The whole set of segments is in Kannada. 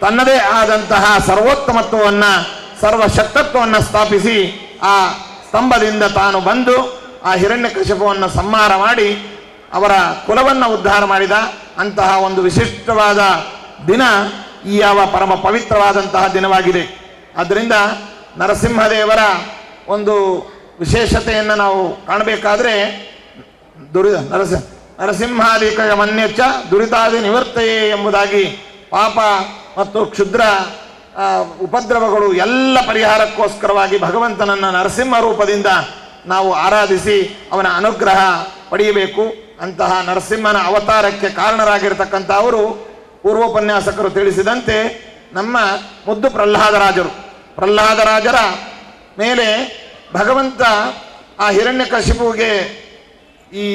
ತನ್ನದೇ ಆದಂತಹ ಸರ್ವೋತ್ತಮತ್ವವನ್ನು, ಸರ್ವಶಕ್ತತ್ವವನ್ನು ಸ್ಥಾಪಿಸಿ ಆ ಸ್ತಂಭದಿಂದ ತಾನು ಬಂದು ಆ ಹಿರಣ್ಯಕಶಿಪವನ್ನು ಸಂಹಾರ ಮಾಡಿ ಅವರ ಕುಲವನ್ನು ಉದ್ಧಾರ ಮಾಡಿದ ಅಂತಹ ಒಂದು ವಿಶಿಷ್ಟವಾದ ದಿನ ಈ ಯಾವ ಪರಮ ಪವಿತ್ರವಾದಂತಹ ದಿನವಾಗಿದೆ. ಆದ್ದರಿಂದ ನರಸಿಂಹದೇವರ ಒಂದು ವಿಶೇಷತೆಯನ್ನು ನಾವು ಕಾಣಬೇಕಾದ್ರೆ ದುರಿ ನರಸಿಂಹ ನರಸಿಂಹಾದಿಕ ಮನ್ಯಚ್ಚ ದುರಿತಾದಿ ನಿವರ್ತಯೇ ಎಂಬುದಾಗಿ ಪಾಪ ಮತ್ತು ಕ್ಷುದ್ರ ಉಪದ್ರವಗಳು ಎಲ್ಲ ಪರಿಹಾರಕ್ಕೋಸ್ಕರವಾಗಿ ಭಗವಂತನನ್ನು ನರಸಿಂಹ ರೂಪದಿಂದ ನಾವು ಆರಾಧಿಸಿ ಅವನ ಅನುಗ್ರಹ ಪಡೆಯಬೇಕು. ಅಂತಹ ನರಸಿಂಹನ ಅವತಾರಕ್ಕೆ ಕಾರಣರಾಗಿರ್ತಕ್ಕಂಥ ಅವರು ಪೂರ್ವೋಪನ್ಯಾಸಕರು ತಿಳಿಸಿದಂತೆ ನಮ್ಮ ಮುದ್ದು ಪ್ರಹ್ಲಾದರಾಜರು. ಪ್ರಹ್ಲಾದರಾಜರ ಮೇಲೆ ಭಗವಂತ ಆ ಹಿರಣ್ಯಕಶಿಪುಗೆ ಈ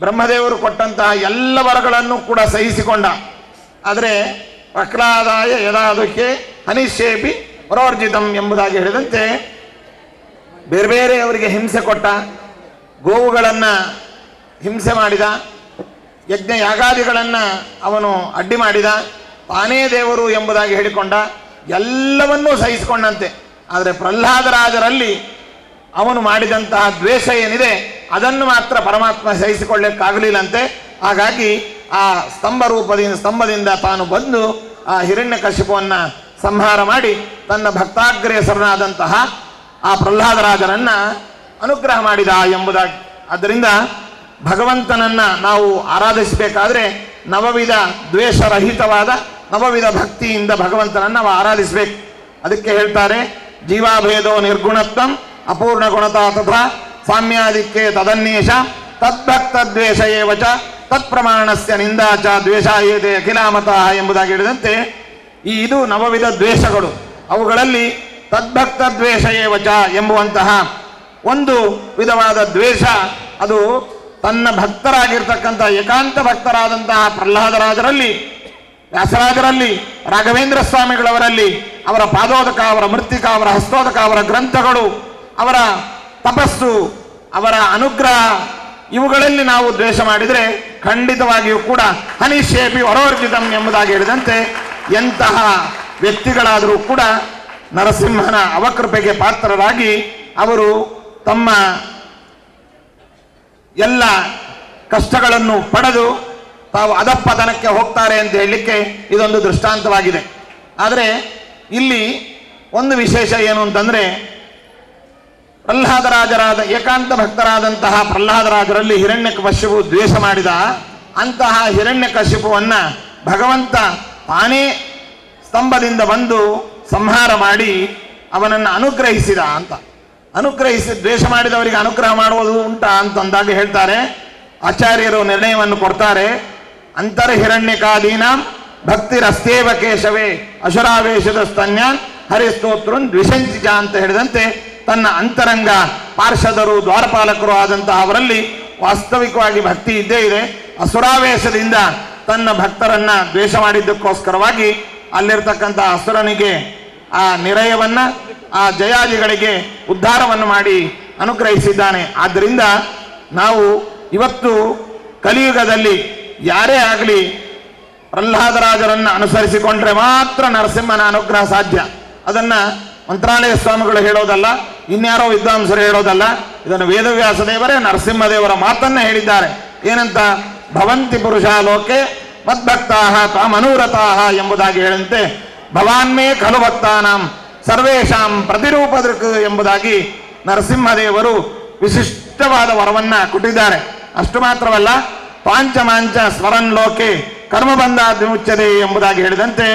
ಬ್ರಹ್ಮದೇವರು ಕೊಟ್ಟಂತಹ ಎಲ್ಲ ವರಗಳನ್ನು ಕೂಡ ಸಹಿಸಿಕೊಂಡ. ಆದರೆ ಪ್ರಹ್ಲಾದಾಯ ಯದಾದಕ್ಕೆ ಹನಿಶೇಪಿ ಪರೋರ್ಜಿತಂ ಎಂಬುದಾಗಿ ಹೇಳಿದಂತೆ ಬೇರೆ ಬೇರೆ ಅವರಿಗೆ ಹಿಂಸೆ ಕೊಟ್ಟ, ಗೋವುಗಳನ್ನು ಹಿಂಸೆ ಮಾಡಿದ, ಯಜ್ಞ ಯಾಗಾದಿಗಳನ್ನು ಅವನು ಅಡ್ಡಿ ಮಾಡಿದ ತಾನೇ ದೇವರು ಎಂಬುದಾಗಿ ಹೇಳಿಕೊಂಡ, ಎಲ್ಲವನ್ನೂ ಸಹಿಸಿಕೊಂಡಂತೆ. ಆದರೆ ಪ್ರಹ್ಲಾದರಾಜರಲ್ಲಿ ಅವನು ಮಾಡಿದಂತಹ ದ್ವೇಷ ಏನಿದೆ, ಅದನ್ನು ಮಾತ್ರ ಪರಮಾತ್ಮ ಸಹಿಸಿಕೊಳ್ಳಕ್ಕಾಗಲಿಲ್ಲಂತೆ. ಹಾಗಾಗಿ ಆ ಸ್ತಂಭ ರೂಪದಿಂದ, ಸ್ತಂಭದಿಂದ ತಾನು ಬಂದು ಆ ಹಿರಣ್ಯಕಶಿಪವನ್ನು ಸಂಹಾರ ಮಾಡಿ ತನ್ನ ಭಕ್ತಾಗ್ರೇಸರನಾದಂತಹ ಆ ಪ್ರಹ್ಲಾದರಾಜನನ್ನ ಅನುಗ್ರಹ ಮಾಡಿದ ಎಂಬುದಾಗಿ. ಆದ್ದರಿಂದ ಭಗವಂತನನ್ನ ನಾವು ಆರಾಧಿಸಬೇಕಾದ್ರೆ ನವವಿಧ ದ್ವೇಷರಹಿತವಾದ ನವವಿಧ ಭಕ್ತಿಯಿಂದ ಭಗವಂತನನ್ನ ನಾವು ಆರಾಧಿಸಬೇಕು. ಅದಕ್ಕೆ ಹೇಳ್ತಾರೆ, ಜೀವಾಭೇದೋ ನಿರ್ಗುಣತ್ವಂ ಅಪೂರ್ಣ ಗುಣತಾ ತಥಾ ಸಾಮ್ಯಾದಿಕ್ಕೆ ತದನ್ಯೇಷ ತದ್ಭಕ್ತ ದ್ವೇಷ ಏವ ಚ ತತ್ಪ್ರಮಾಣಸ್ಯ ನಿಂದಾಚ ದ್ವೇಷ ಏದೆ ಅಖಿಲಾಮತಃ ಎಂಬುದಾಗಿ ಹೇಳಿದಂತೆ ಈ ಇದು ನವವಿಧ ದ್ವೇಷಗಳು. ಅವುಗಳಲ್ಲಿ ತದ್ಭಕ್ತ ದ್ವೇಷ ಏವ ಚ ಎಂಬುವಂತಹ ಒಂದು ವಿಧವಾದ ದ್ವೇಷ. ಅದು ತನ್ನ ಭಕ್ತರಾಗಿರ್ತಕ್ಕಂಥ ಏಕಾಂತ ಭಕ್ತರಾದಂತಹ ಪ್ರಹ್ಲಾದರಾಜರಲ್ಲಿ, ವ್ಯಾಸರಾಜರಲ್ಲಿ, ರಾಘವೇಂದ್ರ ಸ್ವಾಮಿಗಳವರಲ್ಲಿ, ಅವರ ಪಾದೋದಕ, ಅವರ ಮೃತ್ತಿಕ, ಅವರ ಹಸ್ತೋದಕ, ಅವರ ಗ್ರಂಥಗಳು, ಅವರ ತಪಸ್ಸು, ಅವರ ಅನುಗ್ರಹ ಇವುಗಳಲ್ಲಿ ನಾವು ದ್ವೇಷ ಮಾಡಿದರೆ ಖಂಡಿತವಾಗಿಯೂ ಕೂಡ ಹನಿಶೇಪಿ ಹೊರವರ್ಜಿತಂ ಎಂಬುದಾಗಿ ಹೇಳಿದಂತೆ ಎಂತಹ ವ್ಯಕ್ತಿಗಳಾದರೂ ಕೂಡ ನರಸಿಂಹನ ಅವಕೃಪೆಗೆ ಪಾತ್ರರಾಗಿ ಅವರು ತಮ್ಮ ಎಲ್ಲ ಕಷ್ಟಗಳನ್ನು ಪಡೆದು ತಾವು ಅದಪ್ಪತನಕ್ಕೆ ಹೋಗ್ತಾರೆ ಅಂತ ಹೇಳಲಿಕ್ಕೆ ಇದೊಂದು ದೃಷ್ಟಾಂತವಾಗಿದೆ. ಆದರೆ ಇಲ್ಲಿ ಒಂದು ವಿಶೇಷ ಏನು ಅಂತಂದ್ರೆ ಪ್ರಹ್ಲಾದರಾಜರಾದ ಏಕಾಂತ ಭಕ್ತರಾದಂತಹ ಪ್ರಹ್ಲಾದರಾಜರಲ್ಲಿ ಹಿರಣ್ಯಕಶಿಪು ದ್ವೇಷ ಮಾಡಿದ. ಅಂತಹ ಹಿರಣ್ಯಕಶಿಪುವನ್ನ ಭಗವಂತ ತಾನೇ ಸ್ತಂಭದಿಂದ ಬಂದು ಸಂಹಾರ ಮಾಡಿ ಅವನನ್ನು ಅನುಗ್ರಹಿಸಿದ ಅಂತ. ಅನುಗ್ರಹಿಸಿ ದ್ವೇಷ ಮಾಡಿದವರಿಗೆ ಅನುಗ್ರಹ ಮಾಡುವುದು ಉಂಟಾ ಅಂತಂದಾಗ ಹೇಳ್ತಾರೆ. ಆಚಾರ್ಯರು ನಿರ್ಣಯವನ್ನು ಕೊಡ್ತಾರೆ. ಅಂತರ್ ಭಕ್ತಿ ಭಕ್ತಿರಸ್ತೇವ ಕೇಶವೇ ಅಸುರಾವೇಶದ ಸ್ತನ್ಯಾನ್ ಹರಿಸ್ತೋತ್ರ ದ್ವಿಷಂಚಿಜ ಅಂತ ಹೇಳಿದಂತೆ ತನ್ನ ಅಂತರಂಗ ಪಾರ್ಷದರು, ದ್ವಾರಪಾಲಕರು ಆದಂತಹ ಅವರಲ್ಲಿ ವಾಸ್ತವಿಕವಾಗಿ ಭಕ್ತಿ ಇದ್ದೇ ಇದೆ. ಅಸುರಾವೇಶದಿಂದ ತನ್ನ ಭಕ್ತರನ್ನ ದ್ವೇಷ ಮಾಡಿದ್ದಕ್ಕೋಸ್ಕರವಾಗಿ ಅಲ್ಲಿರ್ತಕ್ಕಂಥ ಅಸುರನಿಗೆ ಆ ನಿರಯವನ್ನ, ಆ ಜಯಾದಿಗಳಿಗೆ ಉದ್ಧಾರವನ್ನು ಮಾಡಿ ಅನುಗ್ರಹಿಸಿದ್ದಾನೆ. ಆದ್ದರಿಂದ ನಾವು ಇವತ್ತು ಕಲಿಯುಗದಲ್ಲಿ ಯಾರೇ ಆಗಲಿ ಪ್ರಹ್ಲಾದರಾಜರನ್ನು ಅನುಸರಿಸಿಕೊಂಡ್ರೆ ಮಾತ್ರ ನರಸಿಂಹನ ಅನುಗ್ರಹ ಸಾಧ್ಯ. ಅದನ್ನ ಮಂತ್ರಾಲಯ ಸ್ವಾಮಿಗಳು ಹೇಳೋದಲ್ಲ, ಇನ್ಯಾರೋ ವಿದ್ವಾಂಸರು ಹೇಳೋದಲ್ಲ, ಇದನ್ನು ವೇದವ್ಯಾಸ ದೇವರೇ ನರಸಿಂಹದೇವರ ಮಾತನ್ನ ಹೇಳಿದ್ದಾರೆ. ಏನಂತ? ಭವಂತಿ ಪುರುಷ ಲೋಕೆ ಮದ್ಭಕ್ತಾಹ ತಾಮನೂರತಾಹ ಎಂಬುದಾಗಿ ಹೇಳಂತೆ. ಭವಾನ್ಮೇ ಖಲು ಭಕ್ತಾನಾಂ ಸರ್ವೇಶಾಂ ಪ್ರತಿರೂಪ ಎಂಬುದಾಗಿ ನರಸಿಂಹದೇವರು ವಿಶಿಷ್ಟವಾದ ವರವನ್ನ ಕೊಟ್ಟಿದ್ದಾರೆ. ಅಷ್ಟು ಮಾತ್ರವಲ್ಲ, ಪಾಂಚಮಾಂಚ ಸ್ವರನ್ ಲೋಕೆ ಕರ್ಮಬಂಧ ವಿಮುಚ್ಯತೆ ಎಂಬುದಾಗಿ ಹೇಳಿದಂತೆ,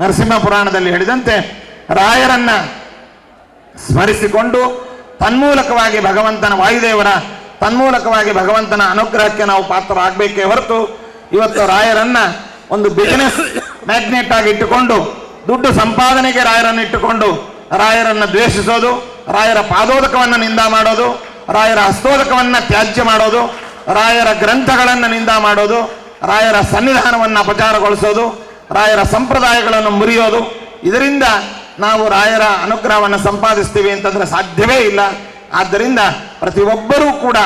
ನರಸಿಂಹ ಪುರಾಣದಲ್ಲಿ ಹೇಳಿದಂತೆ ರಾಯರನ್ನ ಸ್ಮರಿಸಿಕೊಂಡು ತನ್ಮೂಲಕವಾಗಿ ಭಗವಂತನ ವಾಯುದೇವರ ತನ್ಮೂಲಕವಾಗಿ ಭಗವಂತನ ಅನುಗ್ರಹಕ್ಕೆ ನಾವು ಪಾತ್ರರಾಗಬೇಕೇ ಹೊರತು ಇವತ್ತು ರಾಯರನ್ನ ಒಂದು ಬಿಸಿನೆಸ್ ಮ್ಯಾಗ್ನೆಟ್ ಆಗಿ ಇಟ್ಟುಕೊಂಡು, ದುಡ್ಡು ಸಂಪಾದನೆಗೆ ರಾಯರನ್ನು ಇಟ್ಟುಕೊಂಡು ರಾಯರನ್ನು ದ್ವೇಷಿಸೋದು, ರಾಯರ ಪಾದೋದಕವನ್ನು ನಿಂದ ಮಾಡೋದು, ರಾಯರ ಹಸ್ತೋದಕವನ್ನು ತ್ಯಾಜ್ಯ ಮಾಡೋದು, ರಾಯರ ಗ್ರಂಥಗಳನ್ನು ನಿಂದ ಮಾಡೋದು, ರಾಯರ ಸನ್ನಿಧಾನವನ್ನು ಅಪಚಾರಗೊಳಿಸೋದು, ರಾಯರ ಸಂಪ್ರದಾಯಗಳನ್ನು ಮುರಿಯೋದು. ಇದರಿಂದ ನಾವು ರಾಯರ ಅನುಗ್ರಹವನ್ನು ಸಂಪಾದಿಸ್ತೀವಿ ಅಂತಂದ್ರೆ ಸಾಧ್ಯವೇ ಇಲ್ಲ. ಆದ್ದರಿಂದ ಪ್ರತಿಯೊಬ್ಬರೂ ಕೂಡ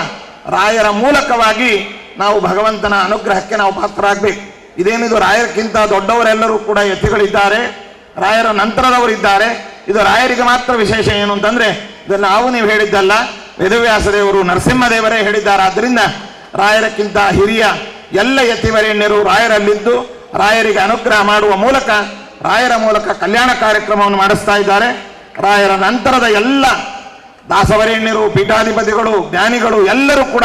ರಾಯರ ಮೂಲಕವಾಗಿ ನಾವು ಭಗವಂತನ ಅನುಗ್ರಹಕ್ಕೆ ನಾವು ಪಾತ್ರರಾಗಬೇಕು. ಇದೇನಿದು ರಾಯರಕ್ಕಿಂತ ದೊಡ್ಡವರೆಲ್ಲರೂ ಕೂಡ ಯತಿಗಳಿದ್ದಾರೆ. ರಾಯರ ನಂತರದವರು ಇದ್ದಾರೆ ಇದು ರಾಯರಿಗೆ ಮಾತ್ರ ವಿಶೇಷ ಏನು ಅಂತಂದ್ರೆ ಇದನ್ನು ನಾವು ನೀವು ಹೇಳಿದ್ದಲ್ಲ ವೇದವ್ಯಾಸ ದೇವರು ನರಸಿಂಹದೇವರೇ ಹೇಳಿದ್ದಾರೆ. ಆದ್ದರಿಂದ ರಾಯರಕ್ಕಿಂತ ಹಿರಿಯ ಎಲ್ಲ ಯತಿವರೇಣ್ಯರು ರಾಯರಲ್ಲಿದ್ದು ರಾಯರಿಗೆ ಅನುಗ್ರಹ ಮಾಡುವ ಮೂಲಕ ರಾಯರ ಮೂಲಕ ಕಲ್ಯಾಣ ಕಾರ್ಯಕ್ರಮವನ್ನು ಮಾಡಿಸ್ತಾ ಇದ್ದಾರೆ. ರಾಯರ ನಂತರದ ಎಲ್ಲ ದಾಸವರೇಣ್ಯರು, ಪೀಠಾಧಿಪತಿಗಳು, ಜ್ಞಾನಿಗಳು ಎಲ್ಲರೂ ಕೂಡ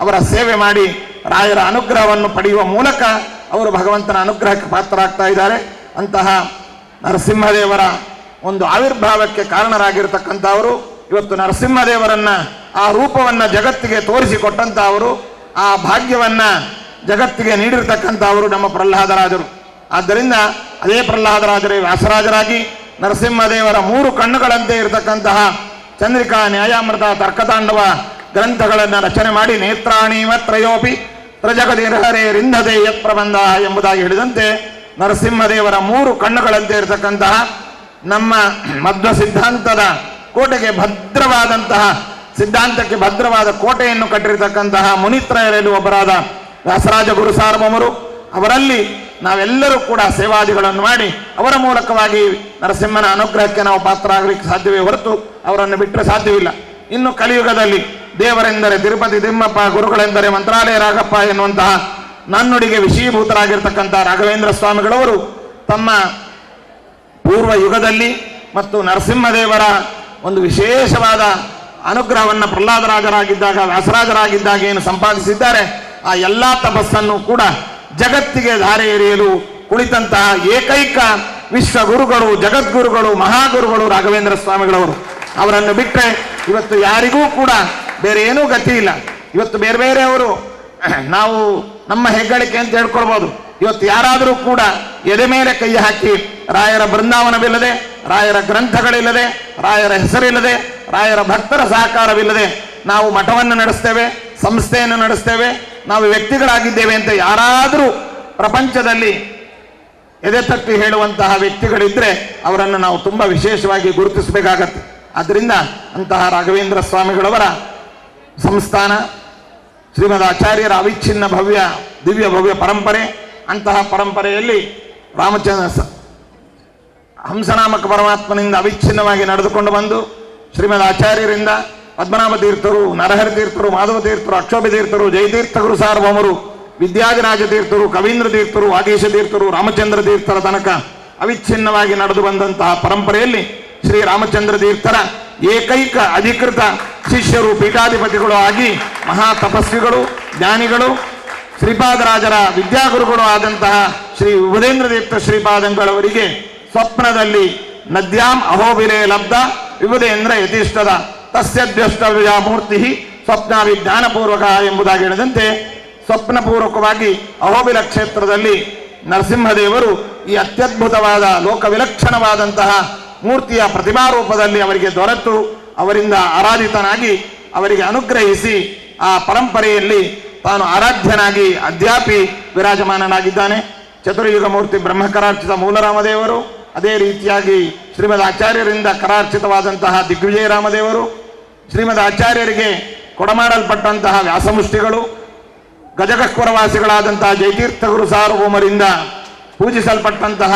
ಅವರ ಸೇವೆ ಮಾಡಿ ರಾಯರ ಅನುಗ್ರಹವನ್ನು ಪಡೆಯುವ ಮೂಲಕ ಅವರು ಭಗವಂತನ ಅನುಗ್ರಹಕ್ಕೆ ಪಾತ್ರರಾಗ್ತಾ ಇದ್ದಾರೆ. ಅಂತಹ ನರಸಿಂಹದೇವರ ಒಂದು ಆವಿರ್ಭಾವಕ್ಕೆ ಕಾರಣರಾಗಿರ್ತಕ್ಕಂಥವರು, ಇವತ್ತು ನರಸಿಂಹದೇವರನ್ನ ಆ ರೂಪವನ್ನು ಜಗತ್ತಿಗೆ ತೋರಿಸಿಕೊಟ್ಟಂಥ ಅವರು ಆ ಭಾಗ್ಯವನ್ನ ಜಗತ್ತಿಗೆ ನೀಡಿರ್ತಕ್ಕಂಥವರು ನಮ್ಮ ಪ್ರಹ್ಲಾದರಾಜರು. ಆದ್ದರಿಂದ ಅದೇ ಪ್ರಹ್ಲಾದರಾಜರೇ, ವ್ಯಾಸರಾಜರಾಗಿ ನರಸಿಂಹದೇವರ ಮೂರು ಕಣ್ಣುಗಳಂತೆ ಇರತಕ್ಕಂತಹ ಚಂದ್ರಿಕಾ ನ್ಯಾಯಾಮೃತ ತರ್ಕತಾಂಡವ ಗ್ರಂಥಗಳನ್ನು ರಚನೆ ಮಾಡಿ ನೇತ್ರಾಣೀವ ತ್ರಯೋಪಿ ತ್ರಜಗದಿರಹರೇ ರಿಂದದೆ ಯತ್ ಪ್ರಬಂಧ ಎಂಬುದಾಗಿ ಹೇಳಿದಂತೆ ನರಸಿಂಹದೇವರ ಮೂರು ಕಣ್ಣುಗಳಂತೆ ಇರತಕ್ಕಂತಹ ನಮ್ಮ ಮಧ್ವ ಸಿದ್ಧಾಂತದ ಕೋಟೆಗೆ ಭದ್ರವಾದಂತಹ, ಸಿದ್ಧಾಂತಕ್ಕೆ ಭದ್ರವಾದ ಕೋಟೆಯನ್ನು ಕಟ್ಟಿರತಕ್ಕಂತಹ ಮುನಿತ್ರಯರಲ್ಲಿ ಒಬ್ಬರಾದ ವ್ಯಾಸರಾಜ ಗುರು ಸಾರ್ವಭೌಮರು ಅವರಲ್ಲಿ ನಾವೆಲ್ಲರೂ ಕೂಡ ಸೇವಾದಿಗಳನ್ನು ಮಾಡಿ ಅವರ ಮೂಲಕವಾಗಿ ನರಸಿಂಹನ ಅನುಗ್ರಹಕ್ಕೆ ನಾವು ಪಾತ್ರ ಆಗಲಿಕ್ಕೆ ಸಾಧ್ಯವೇ ಹೊರತು ಅವರನ್ನು ಬಿಟ್ಟರೆ ಸಾಧ್ಯವಿಲ್ಲ. ಇನ್ನು ಕಲಿಯುಗದಲ್ಲಿ ದೇವರೆಂದರೆ ತಿರುಪತಿ ತಿಮ್ಮಪ್ಪ, ಗುರುಗಳೆಂದರೆ ಮಂತ್ರಾಲಯ ರಾಘಪ್ಪ ಎನ್ನುವಂತಹ ನನ್ನುಡಿಗೆ ವಿಷೀಭೂತರಾಗಿರ್ತಕ್ಕಂಥ ರಾಘವೇಂದ್ರ ಸ್ವಾಮಿಗಳವರು ತಮ್ಮ ಪೂರ್ವ ಯುಗದಲ್ಲಿ ಮತ್ತು ನರಸಿಂಹದೇವರ ಒಂದು ವಿಶೇಷವಾದ ಅನುಗ್ರಹವನ್ನು ಪ್ರಹ್ಲಾದರಾಜರಾಗಿದ್ದಾಗ ವ್ಯಾಸರಾಜರಾಗಿದ್ದಾಗ ಏನು ಸಂಪಾದಿಸಿದ್ದಾರೆ, ಆ ಎಲ್ಲ ತಪಸ್ಸನ್ನು ಕೂಡ ಜಗತ್ತಿಗೆ ಧಾರೆ ಎರೆಯಲು ಕುಳಿತಂತಹ ಏಕೈಕ ವಿಶ್ವ ಗುರುಗಳು ಜಗದ್ಗುರುಗಳು, ಮಹಾಗುರುಗಳು ರಾಘವೇಂದ್ರ ಸ್ವಾಮಿಗಳವರು. ಅವರನ್ನು ಬಿಟ್ಟರೆ ಇವತ್ತು ಯಾರಿಗೂ ಕೂಡ ಬೇರೆ ಏನೂ ಗತಿ ಇಲ್ಲ. ಇವತ್ತು ಬೇರೆ ಬೇರೆಯವರು ನಾವು ನಮ್ಮ ಹೆಗ್ಗಳಿಕೆ ಅಂತ ಹೇಳ್ಕೊಳ್ಬೋದು. ಇವತ್ತು ಯಾರಾದರೂ ಕೂಡ ಎದೆ ಮೇಲೆ ಕೈ ಹಾಕಿ ರಾಯರ ಬೃಂದಾವನವಿಲ್ಲದೆ, ರಾಯರ ಗ್ರಂಥಗಳಿಲ್ಲದೆ, ರಾಯರ ಹೆಸರಿಲ್ಲದೆ, ರಾಯರ ಭಕ್ತರ ಸಹಕಾರವಿಲ್ಲದೆ ನಾವು ಮಠವನ್ನು ನಡೆಸ್ತೇವೆ, ಸಂಸ್ಥೆಯನ್ನು ನಡೆಸ್ತೇವೆ ನಾವು ವ್ಯಕ್ತಿಗಳಾಗಿದ್ದೇವೆ ಅಂತ ಯಾರಾದರೂ ಪ್ರಪಂಚದಲ್ಲಿ ಎದೆ ತಟ್ಟಿ ಹೇಳುವಂತಹ ವ್ಯಕ್ತಿಗಳಿದ್ರೆ ಅವರನ್ನು ನಾವು ತುಂಬಾ ವಿಶೇಷವಾಗಿ ಗುರುತಿಸಬೇಕಾಗತ್ತೆ. ಆದ್ದರಿಂದ ಅಂತಹ ರಾಘವೇಂದ್ರ ಸ್ವಾಮಿಗಳವರ ಸಂಸ್ಥಾನ, ಶ್ರೀಮದ್ ಆಚಾರ್ಯರ ಅವಿಚ್ಛಿನ್ನ ಭವ್ಯ, ದಿವ್ಯ ಭವ್ಯ ಪರಂಪರೆ, ಅಂತಹ ಪರಂಪರೆಯಲ್ಲಿ ರಾಮಚಂದ್ರ ಹಂಸನಾಮಕ ಪರಮಾತ್ಮನಿಂದ ಅವಿಚ್ಛಿನ್ನವಾಗಿ ನಡೆದುಕೊಂಡು ಬಂದು ಶ್ರೀಮದ್ ಆಚಾರ್ಯರಿಂದ ಪದ್ಮನಾಭ ತೀರ್ಥರು, ನರಹರಿ ತೀರ್ಥರು, ಮಾಧವ ತೀರ್ಥರು, ಅಕ್ಷೋಭ ತೀರ್ಥರು ಜಯತೀರ್ಥ ಗುರು ಸಾರ್ವಭೌಮರು ವಿದ್ಯಾದಿರಾಜ ತೀರ್ಥರು, ಕವೀಂದ್ರ ತೀರ್ಥರು, ವಾಗೇಶ ತೀರ್ಥರು, ರಾಮಚಂದ್ರ ತೀರ್ಥರ ತನಕ ಅವಿಚ್ಛಿನ್ನವಾಗಿ ನಡೆದು ಬಂದಂತಹ ಪರಂಪರೆಯಲ್ಲಿ ಶ್ರೀ ರಾಮಚಂದ್ರ ತೀರ್ಥರ ಏಕೈಕ ಅಧಿಕೃತ ಶಿಷ್ಯರು, ಪೀಠಾಧಿಪತಿಗಳು ಆಗಿ ಮಹಾ ತಪಸ್ವಿಗಳು ಜ್ಞಾನಿಗಳು, ಶ್ರೀಪಾದರಾಜರ ವಿದ್ಯಾಗುರುಗಳು ಆದಂತಹ ಶ್ರೀ ಉಪದೇಂದ್ರ ತೀರ್ಥ ಶ್ರೀಪಾದಂಗಳವರಿಗೆ ಸ್ವಪ್ನದಲ್ಲಿ ನದ್ಯಾಂ ಅಹೋಬಿಲೆ ಲಬ್ಧ ವಿಭುಧೇಂದ್ರ ಯಥಿಷ್ಠದ ತಸ್ಯದ್ಯಷ್ಟವ್ಯ ಮೂರ್ತಿ ಸ್ವಪ್ನ ವಿಜ್ಞಾನಪೂರ್ವಕ ಎಂಬುದಾಗಿ ಹೇಳಿದಂತೆ ಸ್ವಪ್ನಪೂರ್ವಕವಾಗಿ ಅಹೋಬಿಲ ಕ್ಷೇತ್ರದಲ್ಲಿ ನರಸಿಂಹದೇವರು ಈ ಅತ್ಯದ್ಭುತವಾದ ಲೋಕವಿಲಕ್ಷಣವಾದಂತಹ ಮೂರ್ತಿಯ ಪ್ರತಿಮಾರೂಪದಲ್ಲಿ ಅವರಿಗೆ ದೊರೆತು, ಅವರಿಂದ ಆರಾಧಿತನಾಗಿ ಅವರಿಗೆ ಅನುಗ್ರಹಿಸಿ ಆ ಪರಂಪರೆಯಲ್ಲಿ ತಾನು ಆರಾಧ್ಯನಾಗಿ ಅಧ್ಯಾಪಿ ವಿರಾಜಮಾನನಾಗಿದ್ದಾನೆ. ಚತುರ್ಯುಗ ಮೂರ್ತಿ ಬ್ರಹ್ಮಕರಾರ್ಚಿತ ಮೂಲರಾಮದೇವರು ಅದೇ ರೀತಿಯಾಗಿ ಶ್ರೀಮದ್ ಆಚಾರ್ಯರಿಂದ ಕರಾರ್ಚಿತವಾದಂತಹ ದಿಗ್ವಿಜಯ ರಾಮದೇವರು, ಶ್ರೀಮದ್ ಆಚಾರ್ಯರಿಗೆ ಕೊಡಮಾಡಲ್ಪಟ್ಟಂತಹ ವ್ಯಾಸಮುಷ್ಟಿಗಳು ಗಜಗಕ್ಕುರವಾಸಿಗಳಾದಂತಹ ಜಯತೀರ್ಥ ಗುರು ಸಾರ್ವಭೌಮರಿಂದ ಪೂಜಿಸಲ್ಪಟ್ಟಂತಹ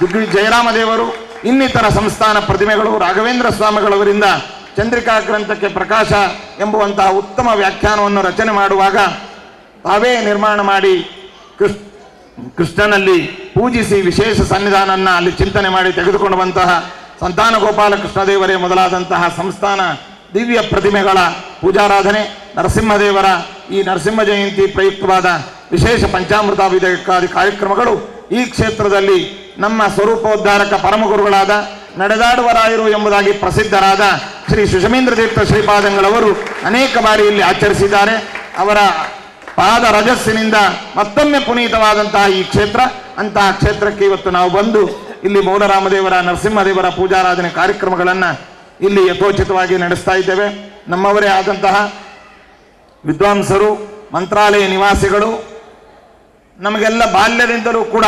ದಿಗ್ವಿ ಜಯರಾಮದೇವರು, ಇನ್ನಿತರ ಸಂಸ್ಥಾನ ಪ್ರತಿಮೆಗಳು ರಾಘವೇಂದ್ರ ಸ್ವಾಮಿಗಳವರಿಂದ ಚಂದ್ರಿಕಾ ಗ್ರಂಥಕ್ಕೆ ಪ್ರಕಾಶ ಎಂಬುವಂತಹ ಉತ್ತಮ ವ್ಯಾಖ್ಯಾನವನ್ನು ರಚನೆ ಮಾಡುವಾಗ ತಾವೇ ನಿರ್ಮಾಣ ಮಾಡಿ ಕೃಷ್ಣ ಕೃಷ್ಣನಲ್ಲಿ ಪೂಜಿಸಿ ವಿಶೇಷ ಸನ್ನಿಧಾನನ್ನ ಅಲ್ಲಿ ಚಿಂತನೆ ಮಾಡಿ ತೆಗೆದುಕೊಂಡು ಬಂತಹ ಸಂತಾನ ಗೋಪಾಲ ಕೃಷ್ಣದೇವರೇ ಮೊದಲಾದಂತಹ ಸಂಸ್ಥಾನ ದಿವ್ಯ ಪ್ರತಿಮೆಗಳ ಪೂಜಾರಾಧನೆ, ನರಸಿಂಹದೇವರ ಈ ನರಸಿಂಹ ಜಯಂತಿ ಪ್ರಯುಕ್ತವಾದ ವಿಶೇಷ ಪಂಚಾಮೃತಾಭಿಷೇಕಾದಿ ಕಾರ್ಯಕ್ರಮಗಳು ಈ ಕ್ಷೇತ್ರದಲ್ಲಿ ನಮ್ಮ ಸ್ವರೂಪೋದ್ಧಾರಕ ಪರಮಗುರುಗಳಾದ ನಡೆದಾಡುವ ರಾಯರು ಎಂಬುದಾಗಿ ಪ್ರಸಿದ್ಧರಾದ ಶ್ರೀ ಸುಷಮೇಂದ್ರ ತೀರ್ಥ ಶ್ರೀಪಾದಂಗಳವರು ಅನೇಕ ಬಾರಿ ಇಲ್ಲಿ ಆಚರಿಸಿದ್ದಾರೆ. ಅವರ ಪಾದ ರಜಸ್ಸಿನಿಂದ ಮತ್ತೊಮ್ಮೆ ಪುನೀತವಾದಂತಹ ಈ ಕ್ಷೇತ್ರ, ಅಂತಹ ಕ್ಷೇತ್ರಕ್ಕೆ ಇವತ್ತು ನಾವು ಬಂದು ಇಲ್ಲಿ ಮೌಲರಾಮದೇವರ ನರಸಿಂಹದೇವರ ಪೂಜಾರಾಧನೆ ಕಾರ್ಯಕ್ರಮಗಳನ್ನು ಇಲ್ಲಿ ಯಥೋಚಿತವಾಗಿ ನಡೆಸ್ತಾ ಇದ್ದೇವೆ. ನಮ್ಮವರೇ ಆದಂತಹ ವಿದ್ವಾಂಸರು, ಮಂತ್ರಾಲಯ ನಿವಾಸಿಗಳು, ನಮಗೆಲ್ಲ ಬಾಲ್ಯದಿಂದಲೂ ಕೂಡ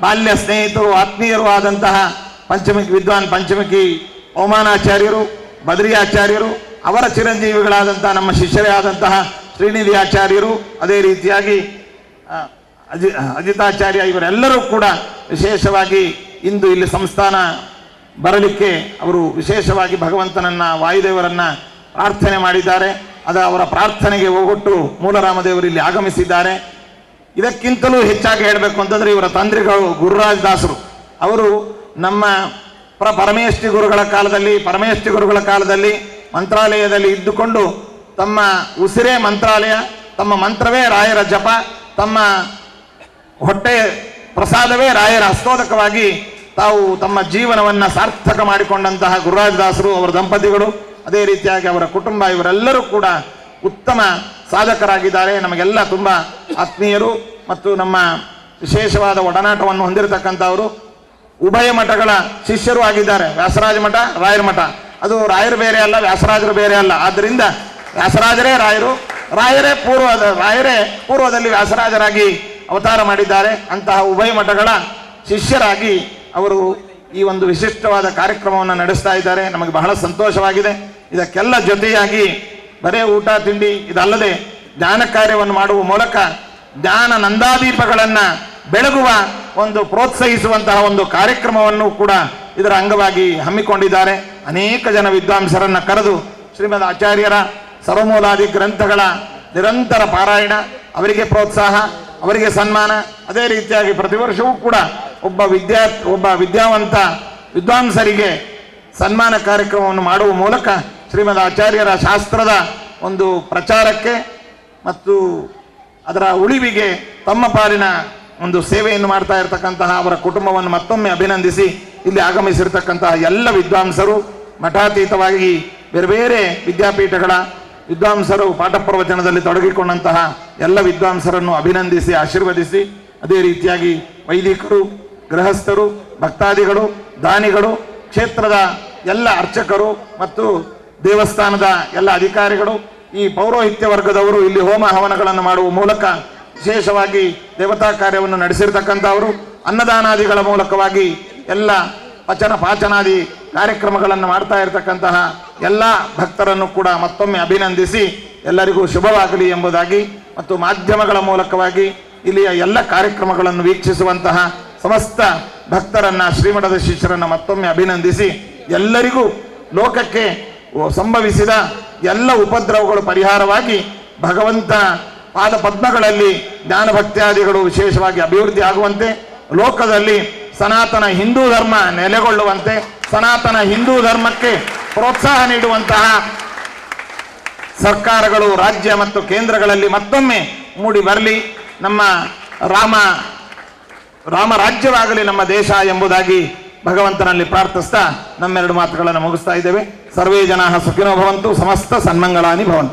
ಬಾಲ್ಯ ಸ್ನೇಹಿತರು, ಆತ್ಮೀಯರು ಆದಂತಹ ಪಂಚಮುಖಿ ವಿದ್ವಾನ್ ಪಂಚಮಿಕಿ ಓಮಾನಾಚಾರ್ಯರು ಬದ್ರಿ ಆಚಾರ್ಯರು ಅವರ ಚಿರಂಜೀವಿಗಳಾದಂತಹ ನಮ್ಮ ಶಿಷ್ಯರೇ ಆದಂತಹ ಶ್ರೀನಿಧಿ ಆಚಾರ್ಯರು ಅದೇ ರೀತಿಯಾಗಿ ಅಜಿ ಅಜಿತಾಚಾರ್ಯ ಇವರೆಲ್ಲರೂ ಕೂಡ ವಿಶೇಷವಾಗಿ ಇಂದು ಇಲ್ಲಿ ಸಂಸ್ಥಾನ ಬರಲಿಕ್ಕೆ ಅವರು ವಿಶೇಷವಾಗಿ ಭಗವಂತನನ್ನ, ವಾಯುದೇವರನ್ನ ಪ್ರಾರ್ಥನೆ ಮಾಡಿದ್ದಾರೆ. ಅದ ಅವರ ಪ್ರಾರ್ಥನೆಗೆ ಹೋಗೊಟ್ಟು ಮೂಲರಾಮದೇವರು ಇಲ್ಲಿ ಆಗಮಿಸಿದ್ದಾರೆ. ಇದಕ್ಕಿಂತಲೂ ಹೆಚ್ಚಾಗಿ ಹೇಳಬೇಕು ಅಂತಂದ್ರೆ ಇವರ ತಂದ್ರಿಗಳು ಗುರುರಾಜ್ ದಾಸರು. ಅವರು ನಮ್ಮ ಪ್ರ ಗುರುಗಳ ಕಾಲದಲ್ಲಿ ಪರಮೇಶ್ವರಿ ಗುರುಗಳ ಕಾಲದಲ್ಲಿ ಮಂತ್ರಾಲಯದಲ್ಲಿ ಇದ್ದುಕೊಂಡು ತಮ್ಮ ಉಸಿರೇ ಮಂತ್ರಾಲಯ, ತಮ್ಮ ಮಂತ್ರವೇ ರಾಯರ ಜಪ, ತಮ್ಮ ಹೊಟ್ಟೆ ಪ್ರಸಾದವೇ ರಾಯರ ಹಸ್ತೋದಕವಾಗಿ ತಾವು ತಮ್ಮ ಜೀವನವನ್ನು ಸಾರ್ಥಕ ಮಾಡಿಕೊಂಡಂತಹ ಗುರುರಾಜದಾಸರು, ಅವರ ದಂಪತಿಗಳು, ಅದೇ ರೀತಿಯಾಗಿ ಅವರ ಕುಟುಂಬ, ಇವರೆಲ್ಲರೂ ಕೂಡ ಉತ್ತಮ ಸಾಧಕರಾಗಿದ್ದಾರೆ. ನಮಗೆಲ್ಲ ತುಂಬ ಆತ್ಮೀಯರು ಮತ್ತು ನಮ್ಮ ವಿಶೇಷವಾದ ಒಡನಾಟವನ್ನು ಹೊಂದಿರತಕ್ಕಂಥವರು. ಉಭಯ ಮಠಗಳ ಶಿಷ್ಯರು ಆಗಿದ್ದಾರೆ. ವ್ಯಾಸರಾಜ ಮಠ, ರಾಯರ ಮಠ. ಅದು ರಾಯರು ಬೇರೆ ಅಲ್ಲ, ವ್ಯಾಸರಾಜರು ಬೇರೆ ಅಲ್ಲ. ಆದ್ದರಿಂದ ವ್ಯಾಸರಾಜರೇ ರಾಯರು. ರಾಯರೇ ಪೂರ್ವದ, ರಾಯರೇ ಪೂರ್ವದಲ್ಲಿ ವ್ಯಾಸರಾಜರಾಗಿ ಅವತಾರ ಮಾಡಿದ್ದಾರೆ. ಅಂತಹ ಉಭಯ ಮಠಗಳ ಶಿಷ್ಯರಾಗಿ ಅವರು ಈ ಒಂದು ವಿಶಿಷ್ಟವಾದ ಕಾರ್ಯಕ್ರಮವನ್ನು ನಡೆಸ್ತಾ ಇದ್ದಾರೆ. ನಮಗೆ ಬಹಳ ಸಂತೋಷವಾಗಿದೆ. ಇದಕ್ಕೆಲ್ಲ ಜೊತೆಯಾಗಿ ಬರೇ ಊಟ, ತಿಂಡಿ, ಇದಲ್ಲದೆ ಜ್ಞಾನ ಕಾರ್ಯವನ್ನು ಮಾಡುವ ಮೂಲಕ ಜ್ಞಾನ ನಂದಾದೀಪಗಳನ್ನು ಬೆಳಗುವ ಒಂದು ಪ್ರೋತ್ಸಾಹಿಸುವಂತಹ ಒಂದು ಕಾರ್ಯಕ್ರಮವನ್ನು ಕೂಡ ಇದರ ಅಂಗವಾಗಿ ಹಮ್ಮಿಕೊಂಡಿದ್ದಾರೆ. ಅನೇಕ ಜನ ವಿದ್ವಾಂಸರನ್ನು ಕರೆದು ಶ್ರೀಮದ್ ಆಚಾರ್ಯರ ಸರ್ವಮೂಲಾದಿ ಗ್ರಂಥಗಳ ನಿರಂತರ ಪಾರಾಯಣ, ಅವರಿಗೆ ಪ್ರೋತ್ಸಾಹ, ಅವರಿಗೆ ಸನ್ಮಾನ, ಅದೇ ರೀತಿಯಾಗಿ ಪ್ರತಿ ವರ್ಷವೂ ಕೂಡ ಒಬ್ಬ ವಿದ್ಯಾ, ಒಬ್ಬ ವಿದ್ಯಾವಂತ ವಿದ್ವಾಂಸರಿಗೆ ಸನ್ಮಾನ ಕಾರ್ಯಕ್ರಮವನ್ನು ಮಾಡುವ ಮೂಲಕ ಶ್ರೀಮದ್ ಆಚಾರ್ಯರ ಶಾಸ್ತ್ರದ ಒಂದು ಪ್ರಚಾರಕ್ಕೆ ಮತ್ತು ಅದರ ಉಳಿವಿಗೆ ತಮ್ಮ ಪಾಲಿನ ಒಂದು ಸೇವೆಯನ್ನು ಮಾಡ್ತಾ ಇರತಕ್ಕಂತಹ ಅವರ ಕುಟುಂಬವನ್ನು ಮತ್ತೊಮ್ಮೆ ಅಭಿನಂದಿಸಿ ಇಲ್ಲಿ ಆಗಮಿಸಿರ್ತಕ್ಕಂತಹ ಎಲ್ಲ ವಿದ್ವಾಂಸರು ಮಠಾತೀತವಾಗಿ ಬೇರೆ ಬೇರೆ ವಿದ್ಯಾಪೀಠಗಳ ವಿದ್ವಾಂಸರು ಪಾಠ ಪ್ರವಚನದಲ್ಲಿ ತೊಡಗಿಕೊಂಡಂತಹ ಎಲ್ಲ ವಿದ್ವಾಂಸರನ್ನು ಅಭಿನಂದಿಸಿ, ಆಶೀರ್ವದಿಸಿ, ಅದೇ ರೀತಿಯಾಗಿ ವೈದಿಕರು, ಗೃಹಸ್ಥರು, ಭಕ್ತಾದಿಗಳು, ದಾನಿಗಳು, ಕ್ಷೇತ್ರದ ಎಲ್ಲ ಅರ್ಚಕರು ಮತ್ತು ದೇವಸ್ಥಾನದ ಎಲ್ಲ ಅಧಿಕಾರಿಗಳು, ಈ ಪೌರೋಹಿತ್ಯ ವರ್ಗದವರು ಇಲ್ಲಿ ಹೋಮ ಹವನಗಳನ್ನು ಮಾಡುವ ಮೂಲಕ ವಿಶೇಷವಾಗಿ ದೇವತಾ ಕಾರ್ಯವನ್ನು ನಡೆಸಿರ್ತಕ್ಕಂಥವರು, ಅನ್ನದಾನಾದಿಗಳ ಮೂಲಕವಾಗಿ ಎಲ್ಲ ಪಚನ ಪಾಚನಾದಿ ಕಾರ್ಯಕ್ರಮಗಳನ್ನು ಮಾಡ್ತಾ ಇರತಕ್ಕಂತಹ ಎಲ್ಲ ಭಕ್ತರನ್ನು ಕೂಡ ಮತ್ತೊಮ್ಮೆ ಅಭಿನಂದಿಸಿ ಎಲ್ಲರಿಗೂ ಶುಭವಾಗಲಿ ಎಂಬುದಾಗಿ ಮತ್ತು ಮಾಧ್ಯಮಗಳ ಮೂಲಕವಾಗಿ ಇಲ್ಲಿಯ ಎಲ್ಲ ಕಾರ್ಯಕ್ರಮಗಳನ್ನು ವೀಕ್ಷಿಸುವಂತಹ ಸಮಸ್ತ ಭಕ್ತರನ್ನ, ಶ್ರೀಮಠದ ಶಿಷ್ಯರನ್ನ ಮತ್ತೊಮ್ಮೆ ಅಭಿನಂದಿಸಿ ಎಲ್ಲರಿಗೂ ಲೋಕಕ್ಕೆ ಸಂಭವಿಸಿದ ಎಲ್ಲ ಉಪದ್ರವಗಳು ಪರಿಹಾರವಾಗಿ ಭಗವಂತ ಪಾದ ಪದ್ಮಗಳಲ್ಲಿ ಜ್ಞಾನ ಭಕ್ತ್ಯಾದಿಗಳು ವಿಶೇಷವಾಗಿ ಅಭಿವೃದ್ಧಿ ಆಗುವಂತೆ, ಲೋಕದಲ್ಲಿ ಸನಾತನ ಹಿಂದೂ ಧರ್ಮ ನೆಲೆಗೊಳ್ಳುವಂತೆ ಸನಾತನ ಹಿಂದೂ ಧರ್ಮಕ್ಕೆ ಪ್ರೋತ್ಸಾಹ ನೀಡುವಂತಹ ಸರ್ಕಾರಗಳು, ರಾಜ್ಯ ಮತ್ತು ಕೇಂದ್ರಗಳಲ್ಲಿ ಮತ್ತೊಮ್ಮೆ ಮೂಡಿ ಬರಲಿ. ನಮ್ಮ ರಾಮ ರಾಮ ರಾಜ್ಯವಾಗಲಿ ನಮ್ಮ ದೇಶ ಎಂಬುದಾಗಿ ಭಗವಂತನಲ್ಲಿ ಪ್ರಾರ್ಥಿಸ್ತಾ ನಮ್ಮೆರಡು ಮಾತುಗಳನ್ನು ಮುಗಿಸ್ತಾ ಇದ್ದೇವೆ. ಸರ್ವೇ ಜನ ಸುಖಿನೋ ಭವಂತು, ಸಮಸ್ತ ಸನ್ಮಂಗಳಾನಿ ಭವಂತು.